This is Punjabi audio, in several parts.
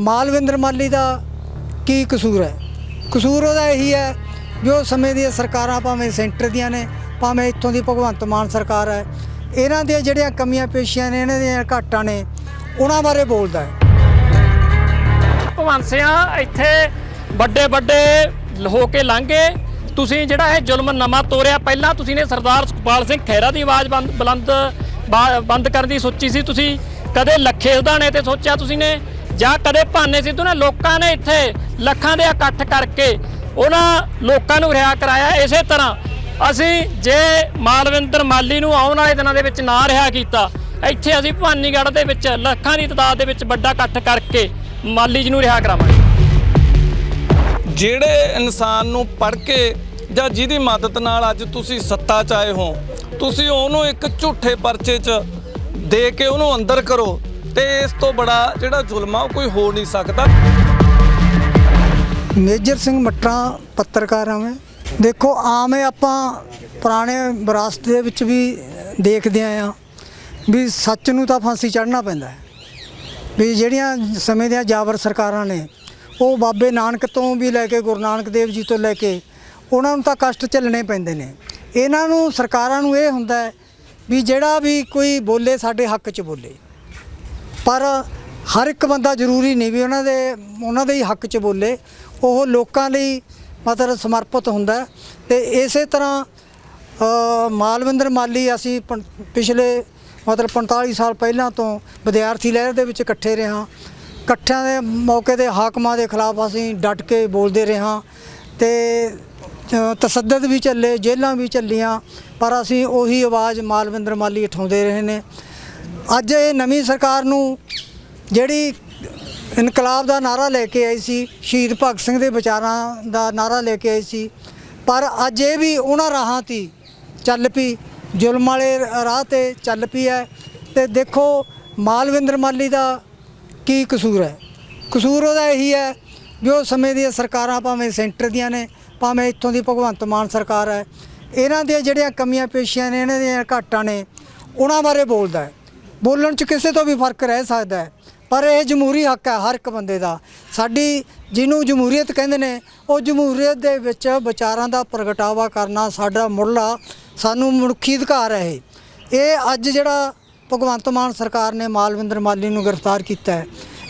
ਮਾਲਵਿੰਦਰ ਮਾਲੀ ਦਾ ਕੀ ਕਸੂਰ ਹੈ? ਕਸੂਰ ਉਹਦਾ ਇਹੀ ਹੈ ਵੀ ਉਹ ਸਮੇਂ ਦੀਆਂ ਸਰਕਾਰਾਂ ਭਾਵੇਂ ਸੈਂਟਰ ਦੀਆਂ ਨੇ, ਭਾਵੇਂ ਇੱਥੋਂ ਦੀ ਭਗਵੰਤ ਮਾਨ ਸਰਕਾਰ ਹੈ, ਇਹਨਾਂ ਦੀਆਂ ਜਿਹੜੀਆਂ ਕਮੀਆਂ ਪੇਸ਼ੀਆਂ ਨੇ, ਇਹਨਾਂ ਦੀਆਂ ਘਾਟਾਂ ਨੇ, ਉਹਨਾਂ ਬਾਰੇ ਬੋਲਦਾ ਹੈ। ਭਗਵੰਤ ਸਿੰਘ ਇੱਥੇ ਵੱਡੇ ਵੱਡੇ ਹੋ ਕੇ ਲੰਘੇ ਤੁਸੀਂ ਜਿਹੜਾ ਇਹ ਜ਼ੁਲਮ ਨਵਾਂ ਤੋਰਿਆ, ਪਹਿਲਾਂ ਤੁਸੀਂ ਨੇ ਸਰਦਾਰ ਸੁਖਪਾਲ ਸਿੰਘ ਖਹਿਰਾ ਦੀ ਆਵਾਜ਼ ਬੰਦ, ਬੁਲੰਦ, ਬਾ- ਬੰਦ ਕਰਨ ਦੀ ਸੋਚੀ ਸੀ। ਤੁਸੀਂ ਕਦੇ ਲੱਖੇ ਉਦਾਣੇ ਤੇ ਸੋਚਿਆ ਤੁਸੀਂ ਨੇ? ਜਾਂ ਕਦੇ ਭਾਨੇ ਸਿੱਧੂ ਨੇ ਲੋਕਾਂ ਨੇ ਇੱਥੇ ਲੱਖਾਂ ਦੇ ਇਕੱਠ ਕਰਕੇ ਉਹਨਾਂ ਲੋਕਾਂ ਨੂੰ ਰਿਹਾ ਕਰਾਇਆ ਇਸੇ ਤਰ੍ਹਾਂ ਅਸੀਂ ਜੇ ਮਾਲਵਿੰਦਰ ਮਾਲੀ ਨੂੰ ਆਉਣ ਵਾਲੇ ਦਿਨਾਂ ਦੇ ਵਿੱਚ ਨਾ ਰਿਹਾ ਕੀਤਾ, ਇੱਥੇ ਅਸੀਂ ਭਾਨੀਗੜ੍ਹ ਦੇ ਵਿੱਚ ਲੱਖਾਂ ਦੀ ਤਦਾਦ ਦੇ ਵਿੱਚ ਵੱਡਾ ਇਕੱਠ ਕਰਕੇ ਮਾਲੀ ਜੀ ਨੂੰ ਰਿਹਾ ਕਰਾਵਾਂਗੇ। ਜਿਹੜੇ ਇਨਸਾਨ ਨੂੰ ਪੜ੍ਹ ਕੇ ਜਾਂ ਜਿਹਦੀ ਮਦਦ ਨਾਲ ਅੱਜ ਤੁਸੀਂ ਸੱਤਾ 'ਚ ਆਏ ਹੋ, ਤੁਸੀਂ ਉਹਨੂੰ ਇੱਕ ਝੂਠੇ ਪਰਚੇ 'ਚ ਦੇ ਕੇ ਉਹਨੂੰ ਅੰਦਰ ਕਰੋ ਤੇ ਇਸ ਤੋਂ ਬੜਾ ਜਿਹੜਾ ਜ਼ੁਲਮ ਆ ਉਹ ਕੋਈ ਹੋ ਨਹੀਂ ਸਕਦਾ। ਮੇਜਰ ਸਿੰਘ ਮੱਟਾ ਪੱਤਰਕਾਰ ਹਾਂ ਮੈਂ ਦੇਖੋ ਆਮ ਆਪਾਂ ਪੁਰਾਣੇ ਵਿਰਾਸਤ ਦੇ ਵਿੱਚ ਵੀ ਦੇਖਦੇ ਆਏ ਆ ਵੀ ਸੱਚ ਨੂੰ ਤਾਂ ਫਾਂਸੀ ਚੜ੍ਹਨਾ ਪੈਂਦਾ ਹੈ। ਵੀ ਜਿਹੜੀਆਂ ਸਮੇਂ ਦੀਆਂ ਜਾਬਰ ਸਰਕਾਰਾਂ ਨੇ, ਉਹ ਬਾਬੇ ਨਾਨਕ ਤੋਂ ਵੀ ਲੈ ਕੇ ਗੁਰੂ ਨਾਨਕ ਦੇਵ ਜੀ ਤੋਂ ਲੈ ਕੇ ਉਹਨਾਂ ਨੂੰ ਤਾਂ ਕਸ਼ਟ ਝੱਲਣੇ ਪੈਂਦੇ ਨੇ। ਇਹਨਾਂ ਨੂੰ, ਸਰਕਾਰਾਂ ਨੂੰ ਇਹ ਹੁੰਦਾ ਵੀ ਜਿਹੜਾ ਵੀ ਕੋਈ ਬੋਲੇ, ਸਾਡੇ ਹੱਕ 'ਚ ਬੋਲੇ। ਪਰ ਹਰ ਇੱਕ ਬੰਦਾ ਜ਼ਰੂਰੀ ਨਹੀਂ ਵੀ ਉਹਨਾਂ ਦੇ ਉਹਨਾਂ ਦੇ ਹੀ ਹੱਕ 'ਚ ਬੋਲੇ। ਉਹ ਲੋਕਾਂ ਲਈ ਮਤਲਬ ਸਮਰਪਿਤ ਹੁੰਦਾ ਹੈ। ਤੇ ਇਸੇ ਤਰ੍ਹਾਂ ਮਾਲਵਿੰਦਰ ਮਾਲੀ ਅਸੀਂ ਪੰ- ਪਿਛਲੇ ਮਤਲਬ 45 ਸਾਲ ਪਹਿਲਾਂ ਤੋਂ ਵਿਦਿਆਰਥੀ ਲਹਿਰ ਦੇ ਵਿੱਚ ਇਕੱਠੇ ਰਹੇ ਹਾਂ। ਇਕੱਠਿਆਂ ਦੇ ਮੌਕੇ ਤੇ ਹਾਕਮਾਂ ਦੇ ਖਿਲਾਫ ਅਸੀਂ ਡਟ ਕੇ ਬੋਲਦੇ ਰਹੇ ਹਾਂ। ਤੇ ਅ, ਤਸੱਦਦ ਵੀ ਚੱਲੇ ਜੇਲ੍ਹਾਂ ਵੀ ਚੱਲੀਆਂ ਪਰ ਅਸੀਂ ਉਹੀ ਆਵਾਜ਼ ਮਾਲਵਿੰਦਰ ਮਾਲੀ ਉਠਾਉਂਦੇ ਰਹੇ ਨੇ। ਅੱਜ ਇਹ ਨਵੀਂ ਸਰਕਾਰ ਨੂੰ ਜਿਹੜੀ ਇਨਕਲਾਬ ਦਾ ਨਾਰਾ ਲੈ ਕੇ ਆਈ ਸੀ, ਸ਼ਹੀਦ ਭਗਤ ਸਿੰਘ ਦੇ ਵਿਚਾਰਾਂ ਦਾ ਨਾਰਾ ਲੈ ਕੇ ਆਈ ਸੀ, ਪਰ ਅੱਜ ਇਹ ਵੀ ਉਹਨਾਂ ਰਾਹਾਂ ਤੇ ਚੱਲ ਪਈ, ਜ਼ੁਲਮ ਵਾਲੇ ਰਾਹ ਤੇ ਚੱਲ ਪਈ ਹੈ ਤੇ ਦੇਖੋ ਮਾਲਵਿੰਦਰ ਮਾਲੀ ਦਾ ਕੀ ਕਸੂਰ ਹੈ? ਕਸੂਰ ਉਹਦਾ ਇਹੀ ਹੈ ਵੀ ਉਹ ਸਮੇਂ ਦੀਆਂ ਸਰਕਾਰਾਂ ਭਾਵੇਂ ਸੈਂਟਰ ਦੀਆਂ ਨੇ, ਭਾਵੇਂ ਇੱਥੋਂ ਦੀ ਭਗਵੰਤ ਮਾਨ ਸਰਕਾਰ ਹੈ, ਇਹਨਾਂ ਦੀਆਂ ਜਿਹੜੀਆਂ ਕਮੀਆਂ ਪੇਸ਼ੀਆਂ ਨੇ, ਇਹਨਾਂ ਦੀਆਂ ਘਾਟਾਂ ਨੇ, ਉਹਨਾਂ ਬਾਰੇ ਬੋਲਦਾ ਹੈ। ਬੋਲਣ 'ਚ ਕਿਸੇ ਤੋਂ ਵੀ ਫ਼ਰਕ ਰਹਿ ਸਕਦਾ ਹੈ। ਪਰ ਇਹ ਜਮਹੂਰੀ ਹੱਕ ਹੈ ਹਰ ਇੱਕ ਬੰਦੇ ਦਾ। ਸਾਡੀ ਜਿਹਨੂੰ ਜਮਹੂਰੀਅਤ ਕਹਿੰਦੇ ਨੇ, ਉਹ ਜਮਹੂਰੀਅਤ ਦੇ ਵਿੱਚ ਵਿਚਾਰਾਂ ਦਾ ਪ੍ਰਗਟਾਵਾ ਕਰਨਾ ਸਾਡਾ ਮੁੱਢਲਾ ਸਾਨੂੰ ਮਨੁੱਖੀ ਅਧਿਕਾਰ ਹੈ ਇਹ ਅੱਜ ਜਿਹੜਾ ਭਗਵੰਤ ਮਾਨ ਸਰਕਾਰ ਨੇ ਮਾਲਵਿੰਦਰ ਮਾਲੀ ਨੂੰ ਗ੍ਰਿਫਤਾਰ ਕੀਤਾ ਹੈ,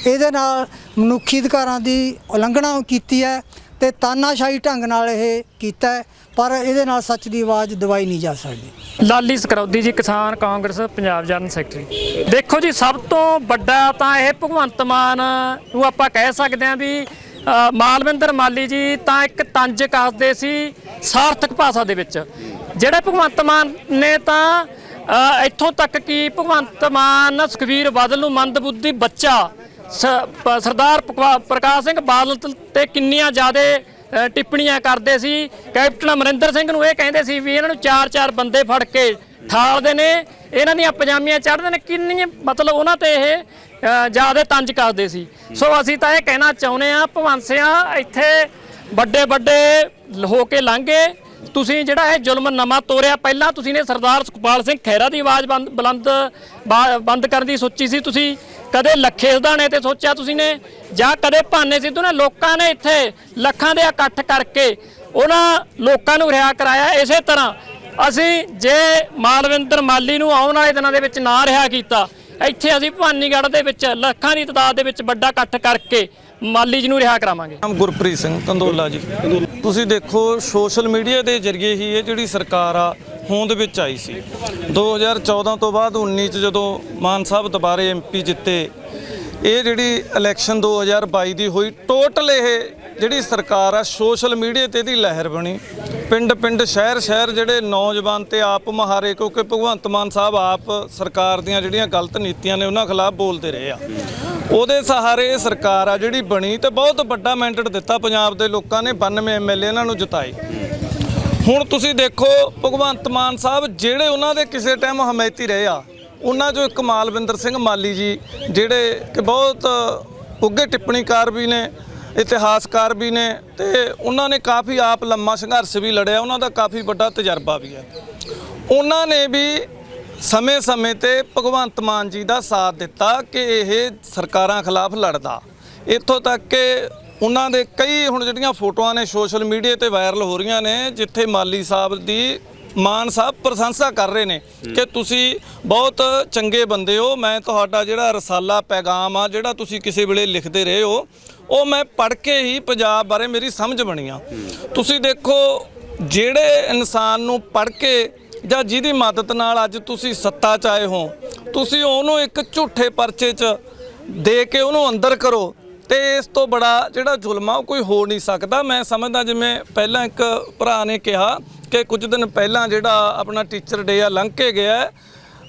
ਇਹਦੇ ਨਾਲ ਮਨੁੱਖੀ ਅਧਿਕਾਰਾਂ ਦੀ ਉਲੰਘਣਾ ਕੀਤੀ ਹੈ ਤੇ ਤਾਨਾਸ਼ਾਹੀ ਢੰਗ ਨਾਲ ਇਹ ਕੀਤਾ ਹੈ। ਪਰ ਇਹਦੇ ਨਾਲ ਸੱਚ ਦੀ ਆਵਾਜ਼ ਦਵਾਈ ਨਹੀਂ ਜਾ ਸਕਦੀ। ਲਾਲੀ ਸਕਰੌਦੀ ਜੀ, ਕਿਸਾਨ ਕਾਂਗਰਸ, ਪੰਜਾਬ ਜਨਰਲ ਸੈਕਟਰੀ। ਦੇਖੋ ਜੀ, ਸਭ ਤੋਂ ਵੱਡਾ ਤਾਂ ਇਹ ਭਗਵੰਤ ਮਾਨ ਨੂੰ ਆਪਾਂ ਕਹਿ ਸਕਦੇ ਹਾਂ ਵੀ ਮਾਲਵਿੰਦਰ ਮਾਲੀ ਜੀ ਤਾਂ ਇੱਕ ਤੰਜ ਕੱਸਦੇ ਸੀ ਸਾਰਥਕ ਭਾਸ਼ਾ ਦੇ ਵਿੱਚ। ਜਿਹੜੇ ਭਗਵੰਤ ਮਾਨ ਨੇ ਤਾਂ ਇੱਥੋਂ ਤੱਕ ਕਿ ਭਗਵੰਤ ਮਾਨ ਸੁਖਵੀਰ ਬਾਦਲ ਨੂੰ ਮੰਦਬੁੱਧੀ ਬੱਚਾ, ਸ- ਪ- ਸਰਦਾਰ ਭਗਵਾ- ਪ੍ਰਕਾਸ਼ ਸਿੰਘ ਬਾਦਲ ਤੇ ਕਿੰਨੀਆਂ ਜ਼ਿਆਦਾ ਟਿੱਪਣੀਆਂ ਕਰਦੇ ਸੀ। ਕੈਪਟਨ ਅਮਰਿੰਦਰ ਸਿੰਘ ਨੂੰ ਇਹ ਕਹਿੰਦੇ ਸੀ ਵੀ ਇਹਨਾਂ ਨੂੰ ਚਾਰ ਚਾਰ ਬੰਦੇ ਫੜ ਕੇ ਠਾਲਦੇ ਨੇ। ਇਹਨਾਂ ਦੀਆਂ ਪਜਾਮੀਆਂ ਚੜ੍ਹਦੇ ਨੇ। ਕਿੰਨੀ ਮਤਲਬ ਉਹਨਾਂ ਤੇ ਇਹ ਜ਼ਿਆਦਾ ਤੰਜ ਕਰਦੇ ਸੀ। ਸੋ ਅਸੀਂ ਤਾਂ ਇਹ ਕਹਿਣਾ ਚਾਹੁੰਦੇ ਆ ਭਵੰਸਿਆ ਇੱਥੇ ਵੱਡੇ ਵੱਡੇ ਹੋ ਕੇ ਲੰਘੇ ਤੁਸੀਂ ਜਿਹੜਾ ਇਹ ਜ਼ੁਲਮ ਨਵਾਂ ਤੋਰਿਆ, ਪਹਿਲਾਂ ਤੁਸੀਂ ਨੇ ਸਰਦਾਰ ਸੁਖਪਾਲ ਸਿੰਘ ਖਹਿਰਾ ਦੀ ਆਵਾਜ਼ ਬੰਦ ਬੁਲੰਦ ਬਾ- ਬੰਦ ਕਰਨ ਦੀ ਸੋਚੀ ਸੀ। ਤੁਸੀਂ ਕਦੇ ਲੱਖੇ ਉਦਾਣੇ ਤੇ ਸੋਚਿਆ ਤੁਸੀਂ ਨੇ? ਜਾਂ ਕਦੇ ਭਾਨੇ ਸਿੱਧੂ ਨੇ ਲੋਕਾਂ ਨੇ ਇੱਥੇ ਲੱਖਾਂ ਦੇ ਇਕੱਠ ਕਰਕੇ ਉਹਨਾਂ ਲੋਕਾਂ ਨੂੰ ਰਿਹਾ ਕਰਾਇਆ? ਇਸੇ ਤਰ੍ਹਾਂ ਅਸੀਂ ਜੇ ਮਾਲਵਿੰਦਰ ਮਾਲੀ ਨੂੰ ਆਉਣ ਵਾਲੇ ਦਿਨਾਂ ਦੇ ਵਿੱਚ ਨਾ ਰਿਹਾ ਕੀਤਾ ਇੱਥੇ ਅਸੀਂ ਭਾਨੀਗੜ੍ਹ ਦੇ ਵਿੱਚ ਲੱਖਾਂ ਦੀ ਤਦਾਦ ਦੇ ਵਿੱਚ ਵੱਡਾ ਇਕੱਠ ਕਰਕੇ ਮਾਲੀ ਜੀ ਨੂੰ ਰਿਹਾ ਕਰਾਵਾਂਗੇ। ਨਾਮ ਗੁਰਪ੍ਰੀਤ ਸਿੰਘ ਕੰਦੋਲਾ ਜੀ। ਤੁਸੀਂ ਦੇਖੋ ਸੋਸ਼ਲ ਮੀਡੀਆ ਦੇ ਜ਼ਰੀਏ ਹੀ ਇਹ ਜਿਹੜੀ ਸਰਕਾਰ ਆ ਹੋਂਦ ਵਿੱਚ ਆਈ ਸੀ। 2014 ਤੋਂ ਬਾਅਦ 19 ਚ ਜਦੋਂ ਮਾਨ ਸਾਹਿਬ ਦੁਬਾਰੇ ਐਮਪੀ ਜਿੱਤੇ, ਇਹ ਜਿਹੜੀ ਇਲੈਕਸ਼ਨ 2022 ਦੀ ਹੋਈ, ਟੋਟਲ ਇਹ ਜਿਹੜੀ ਸਰਕਾਰ ਆ, ਸੋਸ਼ਲ ਮੀਡੀਆ ਤੇ ਇਹਦੀ ਲਹਿਰ ਬਣੀ। ਪਿੰਡ ਪਿੰਡ, ਸ਼ਹਿਰ ਸ਼ਹਿਰ ਜਿਹੜੇ ਨੌਜਵਾਨ ਤੇ ਆਪ ਮਹਾਰੇ, ਕਿਉਂਕਿ ਭਗਵੰਤ ਮਾਨ ਸਾਹਿਬ ਆਪ ਸਰਕਾਰ ਦੀਆਂ ਜਿਹੜੀਆਂ ਗਲਤ ਨੀਤੀਆਂ ਨੇ, ਉਹਨਾਂ ਖਿਲਾਫ ਬੋਲਦੇ ਰਹੇ ਆ। ਉਹਦੇ ਸਹਾਰੇ ਇਹ ਸਰਕਾਰ ਆ ਜਿਹੜੀ ਬਣੀ ਤੇ ਬਹੁਤ ਵੱਡਾ ਮੈਂਡੇਟ ਦਿੱਤਾ ਪੰਜਾਬ ਦੇ ਲੋਕਾਂ ਨੇ 92 ਐਮਐਲਏ ਇਹਨਾਂ ਨੂੰ ਜਿਤਾਏ। ਹੁਣ ਤੁਸੀਂ ਦੇਖੋ, ਭਗਵੰਤ ਮਾਨ ਸਾਹਿਬ, ਜਿਹੜੇ ਉਹਨਾਂ ਦੇ ਕਿਸੇ ਟਾਈਮ ਹਮਾਇਤੀ ਰਹੇ ਆ, ਉਹਨਾਂ ਚੋਂ ਇੱਕ ਮਾਲਵਿੰਦਰ ਸਿੰਘ ਮਾਲੀ ਜੀ, ਜਿਹੜੇ ਕਿ ਬਹੁਤ ਉੱਗੇ ਟਿੱਪਣੀਕਾਰ ਵੀ ਨੇ, ਇਤਿਹਾਸਕਾਰ ਵੀ ਨੇ, ਤੇ ਉਹਨਾਂ ਨੇ ਕਾਫੀ ਆਪ ਲੰਮਾ ਸੰਘਰਸ਼ ਵੀ ਲੜਿਆ, ਉਹਨਾਂ ਦਾ ਕਾਫੀ ਵੱਡਾ ਤਜਰਬਾ ਵੀ ਹੈ। ਉਹਨਾਂ ਨੇ ਵੀ ਸਮੇਂ-ਸਮੇਂ ਤੇ ਭਗਵੰਤ ਮਾਨ ਜੀ ਦਾ ਸਾਥ ਦਿੱਤਾ ਕਿ ਇਹ ਸਰਕਾਰਾਂ ਖਿਲਾਫ ਲੜਦਾ। ਇੱਥੋਂ ਤੱਕ ਕਿ ਉਹਨਾਂ ਦੇ ਕਈ ਹੁਣ ਜਿਹੜੀਆਂ ਫੋਟੋਆਂ ਨੇ ਸੋਸ਼ਲ ਮੀਡੀਆ ਤੇ ਵਾਇਰਲ ਹੋ ਰਹੀਆਂ ਨੇ ਜਿੱਥੇ ਮਾਲੀ ਸਾਹਿਬ ਦੀ ਮਾਨ ਸਾਹਿਬ ਪ੍ਰਸ਼ੰਸਾ ਕਰ ਰਹੇ ਨੇ ਕਿ ਤੁਸੀਂ ਬਹੁਤ ਚੰਗੇ ਬੰਦੇ ਹੋ ਮੈਂ ਤੁਹਾਡਾ ਜਿਹੜਾ ਰਸਾਲਾ ਪੈਗਾਮ ਆ ਜਿਹੜਾ ਤੁਸੀਂ ਕਿਸੇ ਵੇਲੇ ਲਿਖਦੇ ਰਹੇ ਹੋ ਉਹ ਮੈਂ ਪੜ੍ਹ ਕੇ ਹੀ ਪੰਜਾਬ ਬਾਰੇ ਮੇਰੀ ਸਮਝ ਬਣੀ ਆ। ਤੁਸੀਂ ਦੇਖੋ ਜਿਹੜੇ ਇਨਸਾਨ ਨੂੰ ਪੜ੍ਹ ਕੇ ਜਾਂ ਜਿਹਦੀ ਮਦਦ ਨਾਲ ਅੱਜ ਤੁਸੀਂ ਸੱਤਾ 'ਚ ਆਏ ਹੋ ਤੁਸੀਂ ਉਹਨੂੰ ਇੱਕ ਝੂਠੇ ਪਰਚੇ 'ਚ ਦੇ ਕੇ ਉਹਨੂੰ ਅੰਦਰ ਕਰੋ ਤੇ ਇਸ ਤੋਂ ਬੜਾ ਜਿਹੜਾ ਜ਼ੁਲਮ ਆ, ਉਹ ਕੋਈ ਹੋ ਨਹੀਂ ਸਕਦਾ। ਮੈਂ ਸਮਝਦਾ ਜਿਵੇਂ ਪਹਿਲਾਂ ਇੱਕ ਭਰਾ ਨੇ ਕਿਹਾ ਕਿ ਕੁਝ ਦਿਨ ਪਹਿਲਾਂ ਜਿਹੜਾ ਆਪਣਾ ਟੀਚਰ ਡੇ ਆ, ਲੰਘ ਕੇ ਗਿਆ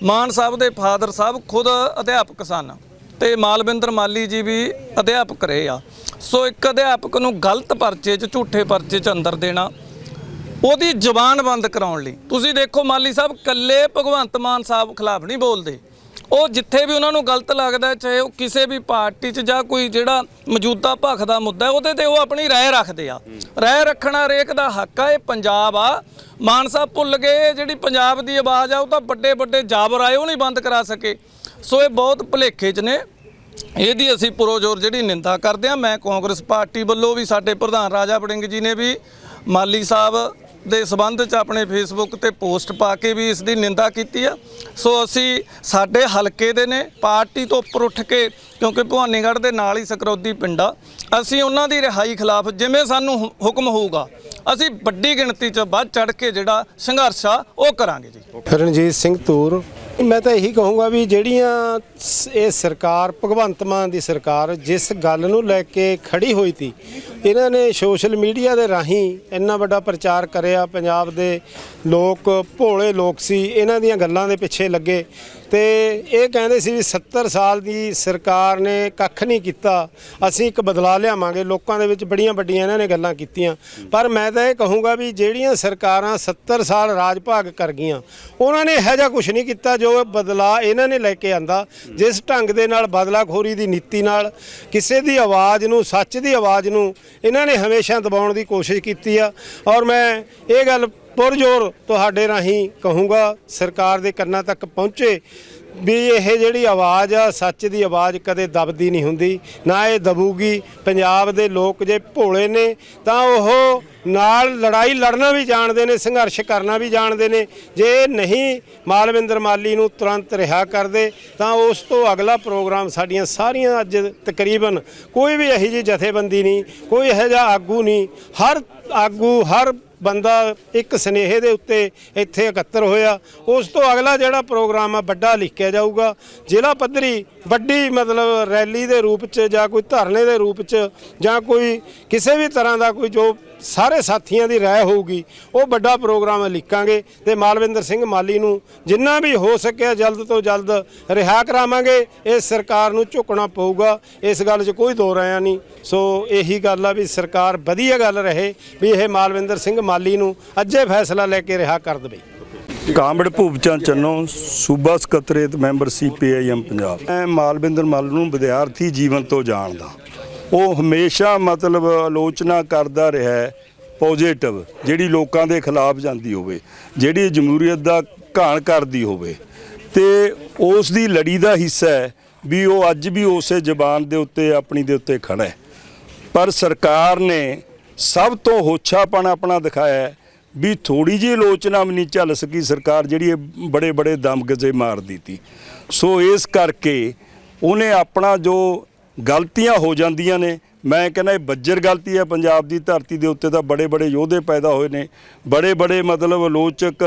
ਮਾਨ ਸਾਹਿਬ ਦੇ ਫਾਦਰ ਸਾਹਿਬ ਖੁਦ ਅਧਿਆਪਕ ਸਨ ਤੇ ਮਾਲਵਿੰਦਰ ਮਾਲੀ ਜੀ ਵੀ ਅਧਿਆਪਕ ਰਹੇ ਆ। ਸੋ ਇੱਕ ਅਧਿਆਪਕ ਨੂੰ ਗਲਤ ਪਰਚੇ 'ਚ, ਝੂਠੇ ਪਰਚੇ 'ਚ ਅੰਦਰ ਦੇਣਾ, ਉਹਦੀ ਜ਼ੁਬਾਨ ਬੰਦ ਕਰਾਉਣ ਲਈ। ਤੁਸੀਂ ਦੇਖੋ ਮਾਲੀ ਸਾਹਿਬ ਕੱਲੇ ਭਗਵੰਤ ਮਾਨ ਸਾਹਿਬ ਖਿਲਾਫ ਨਹੀਂ ਬੋਲਦੇ। ਉਹ ਜਿੱਥੇ ਵੀ ਉਹਨਾਂ ਨੂੰ ਗਲਤ ਲੱਗਦਾ ਚਾਹੇ ਉਹ ਕਿਸੇ ਵੀ ਪਾਰਟੀ 'ਚ ਜਾਂ ਕੋਈ ਜਿਹੜਾ ਮੌਜੂਦਾ ਭਖ ਦਾ ਮੁੱਦਾ ਉਹਦੇ ਤੇ ਉਹ ਆਪਣੀ ਰਾਏ ਰੱਖਦੇ ਆ। ਰਾਏ ਰੱਖਣਾ ਹਰੇਕ ਦਾ ਹੱਕ ਆ ਇਹ ਪੰਜਾਬ ਆ। ਮਾਨ ਸਾਹਿਬ ਭੁੱਲ ਗਏ ਜਿਹੜੀ ਪੰਜਾਬ ਦੀ ਆਵਾਜ਼ ਆ ਉਹ ਤਾਂ ਵੱਡੇ ਵੱਡੇ ਜਾਬਰ ਆਏ ਉਹ ਨਹੀਂ ਬੰਦ ਕਰਾ ਸਕੇ। ਸੋ ਇਹ ਬਹੁਤ ਭੁਲੇਖੇ 'ਚ ਨੇ। ਇਹਦੀ ਅਸੀਂ ਪੁਰੋਜੋਰ ਜਿਹੜੀ ਨਿੰਦਾ ਕਰਦੇ ਆ ਮੈਂ ਕਾਂਗਰਸ ਪਾਰਟੀ ਵੱਲੋਂ ਵੀ ਸਾਡੇ ਪ੍ਰਧਾਨ ਰਾਜਾ ਵੜਿੰਗ ਜੀ ਨੇ ਵੀ ਮਾਲੀ ਸਾਹਿਬ ਦੇ ਸਬੰਧ ਚ ਆਪਣੇ ਫੇਸਬੁੱਕ ਤੇ ਪੋਸਟ ਪਾ ਕੇ ਵੀ ਇਸ ਦੀ ਨਿੰਦਾ ਕੀਤੀ ਆ। ਸੋ ਅਸੀਂ ਸਾਡੇ ਹਲਕੇ ਦੇ ਨੇ, ਪਾਰਟੀ ਤੋਂ ਉੱਪਰ ਉੱਠ ਕੇ, ਕਿਉਂਕਿ ਭਵਾਨੀਗੜ੍ਹ ਦੇ ਨਾਲ ਹੀ ਸਕਰੌਦੀ ਪਿੰਡਾ ਅਸੀਂ ਉਹਨਾਂ ਦੀ ਰਿਹਾਈ ਖਿਲਾਫ ਜਿਵੇਂ ਸਾਨੂੰ ਹੁ- ਹੁਕਮ ਹੋਊਗਾ, ਅਸੀਂ ਵੱਡੀ ਗਿਣਤੀ ਚ ਵੱਧ ਚੜ ਕੇ ਜਿਹੜਾ ਸੰਘਰਸ਼ ਆ, ਉਹ ਕਰਾਂਗੇ ਜੀ। ਰਣਜੀਤ ਸਿੰਘ ਤੂਰ ਮੈਂ ਤਾਂ ਇਹੀ ਕਹੂੰਗਾ ਵੀ ਜਿਹੜੀਆਂ ਇਹ ਸਰਕਾਰ, ਭਗਵੰਤ ਮਾਨ ਦੀ ਸਰਕਾਰ ਜਿਸ ਗੱਲ ਨੂੰ ਲੈ ਕੇ ਖੜੀ ਹੋਈ ਸੀ ਇਹਨਾਂ ਨੇ ਸੋਸ਼ਲ ਮੀਡੀਆ ਦੇ ਰਾਹੀਂ ਇੰਨਾ ਵੱਡਾ ਪ੍ਰਚਾਰ ਕਰਿਆ, ਪੰਜਾਬ ਦੇ ਲੋਕ, ਭੋਲੇ ਲੋਕ ਸੀ, ਇਹਨਾਂ ਦੀਆਂ ਗੱਲਾਂ ਦੇ ਪਿੱਛੇ ਲੱਗੇ। ਤੇ ਇਹ ਕਹਿੰਦੇ ਸੀ ਵੀ 70 ਸਾਲ ਦੀ ਸਰਕਾਰ ਨੇ ਕੱਖ ਨਹੀਂ ਕੀਤਾ। ਅਸੀਂ ਇੱਕ ਬਦਲਾ ਲਿਆਵਾਂਗੇ। ਲੋਕਾਂ ਦੇ ਵਿੱਚ ਬੜੀਆਂ ਵੱਡੀਆਂ ਇਹਨਾਂ ਨੇ ਗੱਲਾਂ ਕੀਤੀਆਂ। ਪਰ ਮੈਂ ਤਾਂ ਇਹ ਕਹੂੰਗਾ ਵੀ ਜਿਹੜੀਆਂ ਸਰਕਾਰਾਂ 70 ਸਾਲ ਰਾਜ ਭਾਗ ਕਰ ਗਈਆਂ, ਉਹਨਾਂ ਨੇ ਇਹੋ ਜਿਹਾ ਕੁਝ ਨਹੀਂ ਕੀਤਾ ਜੋ ਬਦਲਾ ਇਹਨਾਂ ਨੇ ਲੈ ਕੇ ਆਂਦਾ। ਜਿਸ ਢੰਗ ਦੇ ਨਾਲ ਬਦਲਾਖੋਰੀ ਦੀ ਨੀਤੀ ਨਾਲ, ਕਿਸੇ ਦੀ ਆਵਾਜ਼ ਨੂੰ, ਸੱਚ ਦੀ ਆਵਾਜ਼ ਨੂੰ ਇਹਨਾਂ ਨੇ ਹਮੇਸ਼ਾ ਦਬਾਉਣ ਦੀ ਕੋਸ਼ਿਸ਼ ਕੀਤੀ ਆ। ਔਰ ਮੈਂ ਇਹ ਗੱਲ ਪੁਰਜੋਰ ਤੁਹਾਡੇ ਰਾਹੀਂ ਕਹੂੰਗਾ, ਸਰਕਾਰ ਦੇ ਕੰਨਾਂ ਤੱਕ ਪਹੁੰਚੇ ਵੀ ਇਹ ਜਿਹੜੀ ਆਵਾਜ਼ ਆ, ਸੱਚ ਦੀ ਆਵਾਜ਼ ਕਦੇ ਦਬਦੀ ਨਹੀਂ ਹੁੰਦੀ, ਨਾ ਇਹ ਦਬੂਗੀ। ਪੰਜਾਬ ਦੇ ਲੋਕ ਜੇ ਭੋਲੇ ਨੇ, ਤਾਂ ਉਹ ਨਾਲ ਲੜਾਈ ਲੜਨਾ ਵੀ ਜਾਣਦੇ ਨੇ, ਸੰਘਰਸ਼ ਕਰਨਾ ਵੀ ਜਾਣਦੇ ਨੇ। ਜੇ ਨਹੀਂ ਮਾਲਵਿੰਦਰ ਮਾਲੀ ਨੂੰ ਤੁਰੰਤ ਰਿਹਾ ਕਰਦੇ, ਤਾਂ ਉਸ ਤੋਂ ਅਗਲਾ ਪ੍ਰੋਗਰਾਮ ਸਾਡੀਆਂ ਸਾਰੀਆਂ ਅੱਜ ਤਕਰੀਬਨ ਕੋਈ ਵੀ ਇਹੋ ਜਿਹੀ ਜਥੇਬੰਦੀ ਨਹੀਂ, ਕੋਈ ਇਹੋ ਜਿਹਾ ਆਗੂ ਨਹੀਂ। ਹਰ ਆਗੂ, ਹਰ ਬੰਦਾ ਇੱਕ ਸਨੇਹੇ ਦੇ ਉੱਤੇ ਇੱਥੇ ਇਕੱਤਰ ਹੋਇਆ। ਉਸ ਤੋਂ ਅਗਲਾ ਜਿਹੜਾ ਪ੍ਰੋਗਰਾਮ ਆ, ਵੱਡਾ ਲਿਖਿਆ ਜਾਊਗਾ। ਜ਼ਿਲ੍ਹਾ ਪੱਧਰੀ ਵੱਡੀ ਮਤਲਬ ਰੈਲੀ ਦੇ ਰੂਪ 'ਚ ਜਾਂ ਕੋਈ ਧਰਨੇ ਦੇ ਰੂਪ 'ਚ ਜਾਂ ਕੋਈ ਕਿਸੇ ਵੀ ਤਰ੍ਹਾਂ ਦਾ ਕੋਈ ਜੋ ਸਾਰੇ ਸਾਥੀਆਂ ਦੀ ਰਾਏ ਹੋਊਗੀ, ਉਹ ਵੱਡਾ ਪ੍ਰੋਗਰਾਮ ਲਿਖਾਂਗੇ ਤੇ ਮਾਲਵਿੰਦਰ ਸਿੰਘ ਮਾਲੀ ਨੂੰ ਜਿੰਨਾ ਵੀ ਹੋ ਸਕਿਆ ਜਲਦ ਤੋਂ ਜਲਦ ਰਿਹਾ ਕਰਾਵਾਂਗੇ। ਇਹ ਸਰਕਾਰ ਨੂੰ ਝੁਕਣਾ ਪਊਗਾ, ਇਸ ਗੱਲ 'ਚ ਕੋਈ ਦੋ ਰਾਇਆ ਨਹੀਂ। ਸੋ ਇਹੀ ਗੱਲ ਆ ਵੀ ਸਰਕਾਰ ਵਧੀਆ ਗੱਲ ਰਹੇ, ਵੀ ਇਹ ਮਾਲਵਿੰਦਰ ਸਿੰਘ ਮਾਲੀ ਨੂੰ ਅੱਜੇ ਫੈਸਲਾ ਲੈ ਕੇ ਰਿਹਾ ਕਰ ਦੇਵੇ। ਕਾਮੜ ਭੂਪਚੰਦ ਚੰਨੋ ਸੂਬਾ ਸਕੱਤਰੇਤ ਮੈਂਬਰ ਸੀਪੀਆਈਐਮ ਪੰਜਾਬ। ਮੈਂ ਮਾਲਵਿੰਦਰ ਮੱਲ ਨੂੰ ਵਿਦਿਆਰਥੀ ਜੀਵਨ ਤੋਂ ਜਾਣਦਾ। ਉਹ ਹਮੇਸ਼ਾ ਮਤਲਬ ਆਲੋਚਨਾ ਕਰਦਾ ਰਿਹਾ ਹੈ ਪੋਜ਼ਿਟਿਵ ਜਿਹੜੀ ਲੋਕਾਂ ਦੇ ਖਿਲਾਫ ਜਾਂਦੀ ਹੋਵੇ, ਜਿਹੜੀ ਜਮਹੂਰੀਅਤ ਦਾ ਘਾਣ ਕਰਦੀ ਹੋਵੇ। ਤੇ ਉਸ ਦੀ ਲੜੀ ਦਾ ਹਿੱਸਾ ਹੈ ਵੀ ਉਹ ਅੱਜ ਵੀ ਉਸੇ ਜ਼ਬਾਨ ਦੇ ਉੱਤੇ, ਆਪਣੀ ਦੇ ਉੱਤੇ ਖੜਾ ਹੈ। ਪਰ ਸਰਕਾਰ ਨੇ ਸਭ ਤੋਂ ਹੋਛਾਪਣ ਆਪਣਾ ਦਿਖਾਇਆ ਹੈ ਵੀ ਥੋੜੀ ਜਿਹੀ ਆਲੋਚਨਾ ਵੀ ਨਹੀਂ ਚੱਲ ਸਕੀ ਸਰਕਾਰ ਜਿਹੜੀ ਇਹ ਬੜੇ ਬੜੇ ਦਮਗਜੇ ਮਾਰ ਦਿੱਤੀ। ਸੋ ਇਸ ਕਰਕੇ ਉਹਨੇ ਆਪਣਾ ਜੋ ਗਲਤੀਆਂ ਹੋ ਜਾਂਦੀਆਂ ਨੇ, ਮੈਂ ਕਹਿੰਦਾ ਇਹ ਬੱਜਰ ਗਲਤੀ ਹੈ ਪੰਜਾਬ ਦੀ ਧਰਤੀ ਦੇ ਉੱਤੇ ਤਾਂ ਬੜੇ ਬੜੇ ਯੋਧੇ ਪੈਦਾ ਹੋਏ ਨੇ, ਬੜੇ ਬੜੇ ਮਤਲਬ ਆਲੋਚਕ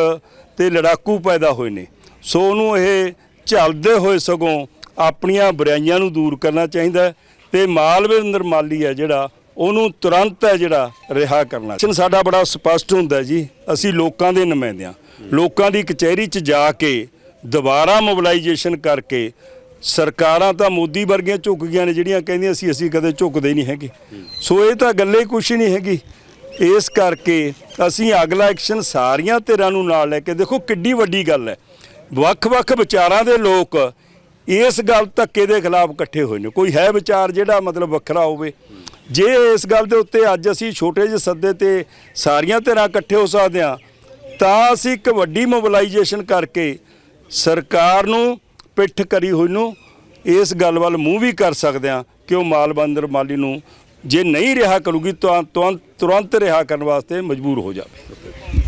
ਤੇ ਲੜਾਕੂ ਪੈਦਾ ਹੋਏ ਨੇ। ਸੋ ਉਹਨੂੰ ਇਹ ਝੱਲਦੇ ਹੋਏ ਸਗੋਂ ਆਪਣੀਆਂ ਬੁਰਾਈਆਂ ਨੂੰ ਦੂਰ ਕਰਨਾ ਚਾਹੀਦਾ ਹੈ ਤੇ ਮਾਲਵਿੰਦਰ ਮਾਲੀ ਹੈ ਜਿਹੜਾ ਉਹਨੂੰ ਤੁਰੰਤ ਹੈ ਜਿਹੜਾ ਰਿਹਾ ਕਰਨਾ। ਚਾਹੀਦਾ ਸਾਡਾ ਬੜਾ ਸਪਸ਼ਟ ਹੁੰਦਾ ਜੀ, ਅਸੀਂ ਲੋਕਾਂ ਦੇ ਨੁਮਾਇੰਦਿਆਂ ਲੋਕਾਂ ਦੀ ਕਚਹਿਰੀ 'ਚ ਜਾ ਕੇ ਦੁਬਾਰਾ ਮੋਬਿਲਾਈਜੇਸ਼ਨ ਕਰਕੇ ਸਰਕਾਰਾਂ ਤਾਂ ਮੋਦੀ ਵਰਗੀਆਂ ਝੁਕ ਗਈਆਂ ਨੇ, ਜਿਹੜੀਆਂ ਕਹਿੰਦੀਆਂ ਸੀ ਅਸੀਂ ਕਦੇ ਝੁਕਦੇ ਨਹੀਂ ਹੈਗੇ। ਸੋ ਇਹ ਤਾਂ ਗੱਲੇ ਕੁਛ ਨਹੀਂ ਹੈਗੀ। ਇਸ ਕਰਕੇ ਅਸੀਂ ਅਗਲਾ ਐਕਸ਼ਨ ਸਾਰੀਆਂ ਧਿਰਾਂ ਨੂੰ ਨਾਲ ਲੈ ਕੇ, ਦੇਖੋ ਕਿੱਡੀ ਵੱਡੀ ਗੱਲ ਹੈ। ਵੱਖ-ਵੱਖ ਵਿਚਾਰਾਂ ਦੇ ਲੋਕ ਇਸ ਗੱਲ ਧੱਕੇ ਦੇ ਖਿਲਾਫ ਇਕੱਠੇ ਹੋਏ ਨੇ। ਕੋਈ ਹੈ ਵਿਚਾਰ ਜਿਹੜਾ ਮਤਲਬ ਵੱਖਰਾ ਹੋਵੇ। ਜੇ ਇਸ ਗੱਲ ਦੇ ਉੱਤੇ ਅੱਜ ਅਸੀਂ ਛੋਟੇ ਜਿਹੇ ਸੱਦੇ ਤੇ ਸਾਰੀਆਂ ਧਿਰਾਂ ਇਕੱਠੇ ਹੋ ਸਕਦੇ ਹਾਂ, ਤਾਂ ਅਸੀਂ ਇੱਕ ਵੱਡੀ ਮੋਬਿਲਾਈਜੇਸ਼ਨ ਕਰਕੇ ਸਰਕਾਰ ਨੂੰ ਪਿੱਠ ਕਰੀ ਹੋਈ ਨੂੰ ਇਸ ਗੱਲ ਵੱਲ ਮੂੰਹ ਵੀ ਕਰ ਸਕਦੇ ਹਾਂ ਕਿ ਉਹ ਮਾਲ ਬੰਦਰ ਮਾਲੀ ਨੂੰ ਜੇ ਨਹੀਂ ਰਿਹਾ ਕਰੂਗੀ ਤਾਂ ਤੁਰੰਤ ਤੁਰੰਤ ਰਿਹਾ ਕਰਨ ਵਾਸਤੇ ਮਜਬੂਰ ਹੋ ਜਾਵੇ।